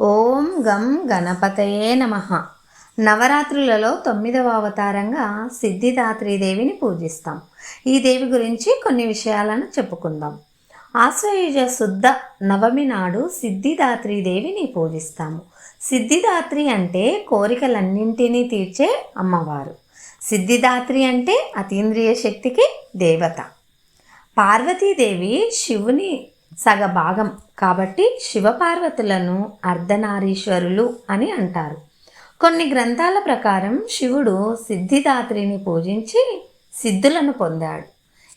ఓం గం గణపతయే నమ. నవరాత్రులలో తొమ్మిదవ అవతారంగా సిద్ధిదాత్రీదేవిని పూజిస్తాం. ఈ దేవి గురించి కొన్ని విషయాలను చెప్పుకుందాం. ఆశ్వయుజ శుద్ధ నవమి నాడు సిద్ధిదాత్రీదేవిని పూజిస్తాము. సిద్ధిదాత్రి అంటే కోరికలన్నింటినీ తీర్చే అమ్మవారు. సిద్ధిదాత్రి అంటే అతీంద్రియ శక్తికి దేవత. పార్వతీదేవి శివుని సగభాగం. కాబట్టి శివపార్వతులను అర్ధనారీశ్వరులు అని అంటారు. కొన్ని గ్రంథాల ప్రకారం శివుడు సిద్ధిదాత్రిని పూజించి సిద్ధులను పొందాడు.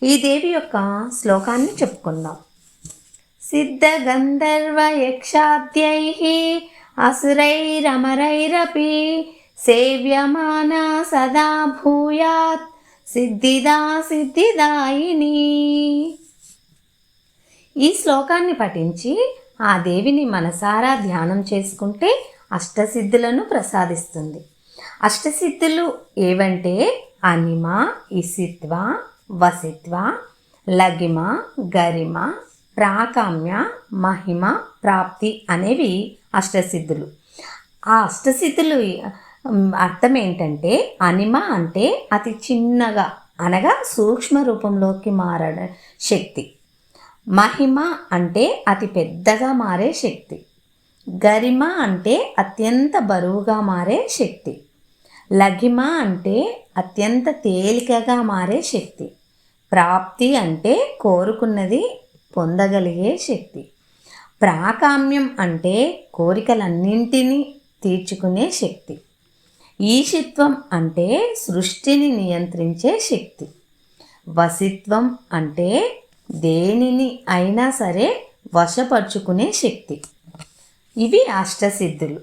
ఈ దేవి యొక్క శ్లోకాన్ని చెప్పుకుందాం. సిద్ధ గంధర్వ యక్షాద్యై అసురైరమరైరపి సేవ్యమానా సదా భూయాత్ సిద్ధిదా సిద్ధిదాయిని. ఈ శ్లోకాన్ని పఠించి ఆ దేవిని మనసారా ధ్యానం చేసుకుంటే అష్టసిద్ధులను ప్రసాదిస్తుంది. అష్టసిద్ధులు ఏవంటే అనిమ ఇసిత్వ వసిత్వ లగిమ గరిమ ప్రాకామ్య మహిమ ప్రాప్తి అనేవి అష్టసిద్ధులు. ఆ అష్టసిద్ధులు అర్థం ఏంటంటే అనిమ అంటే అతి చిన్నగా అనగా సూక్ష్మ రూపంలోకి మారడ శక్తి. మహిమ అంటే అతి పెద్దగా మారే శక్తి. గరిమ అంటే అత్యంత బరువుగా మారే శక్తి. లఘిమ అంటే అత్యంత తేలికగా మారే శక్తి. ప్రాప్తి అంటే కోరుకున్నది పొందగలిగే శక్తి. ప్రాకామ్యం అంటే కోరికలన్నింటినీ తీర్చుకునే శక్తి. ఈశిత్వం అంటే సృష్టిని నియంత్రించే శక్తి. వసిత్వం అంటే దేనిని అయినా సరే వశపరుచుకునే శక్తి. ఇవి అష్టసిద్ధులు.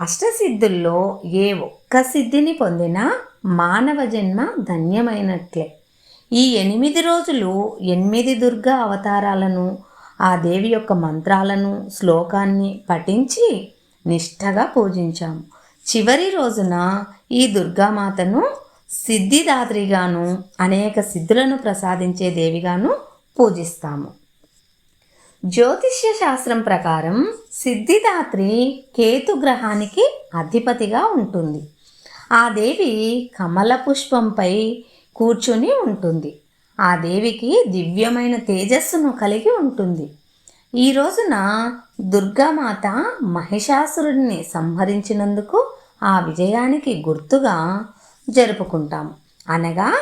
అష్టసిద్ధుల్లో ఏ ఒక్క సిద్ధిని పొందినా మానవ జన్మ ధన్యమైనట్లే. ఈ ఎనిమిది రోజులు ఎనిమిది దుర్గా అవతారాలను ఆ దేవి యొక్క మంత్రాలను శ్లోకాన్ని పఠించి నిష్ఠగా పూజించాము. చివరి రోజున ఈ దుర్గామాతను సిద్ధిదాత్రిగాను అనేక సిద్ధులను ప్రసాదించే దేవిగాను పూజిస్తాము. జ్యోతిష్య శాస్త్రం ప్రకారం సిద్ధిదాత్రి కేతు గ్రహానికి అధిపతిగా ఉంటుంది. ఆ దేవి కమల పుష్పంపై కూర్చుని ఉంటుంది. ఆ దేవికి దివ్యమైన తేజస్సును కలిగి ఉంటుంది. ఈ రోజున దుర్గామాత మహిషాసురుడిని సంహరించినందుకు ఆ విజయానికి గుర్తుగా జరుపుకుంటాం. అనగా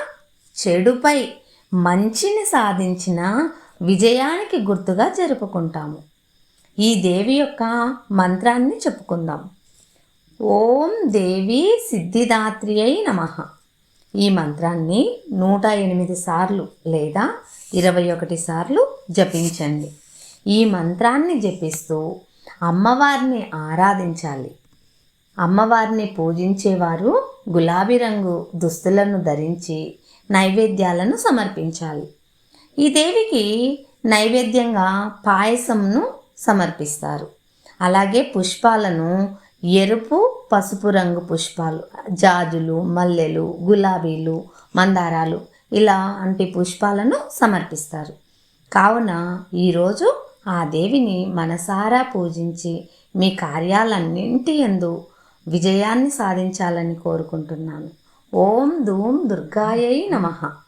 చెడుపై మంచిని సాధించిన విజయానికి గుర్తుగా జరుపుకుంటాము. ఈ దేవి యొక్క మంత్రాన్ని చెప్పుకుందాం. ఓం దేవి సిద్ధిదాత్రి అయి నమ. ఈ మంత్రాన్ని నూట ఎనిమిది సార్లు లేదా ఇరవై ఒకటి సార్లు జపించండి. ఈ మంత్రాన్ని జపిస్తూ అమ్మవారిని ఆరాధించాలి. అమ్మవారిని పూజించేవారు గులాబీ రంగు దుస్తులను ధరించి నైవేద్యాలను సమర్పించాలి. ఈ దేవికి నైవేద్యంగా పాయసంను సమర్పిస్తారు. అలాగే పుష్పాలను ఎరుపు పసుపు రంగు పుష్పాలు జాజులు మల్లెలు గులాబీలు మందారాలు ఇలాంటి పుష్పాలను సమర్పిస్తారు. కావున ఈరోజు ఆ దేవిని మనసారా పూజించి మీ కార్యాలన్నింటి యందు విజయాన్ని సాధించాలని కోరుకుంటున్నాను. ఓం ధూం దుర్గాయై నమః.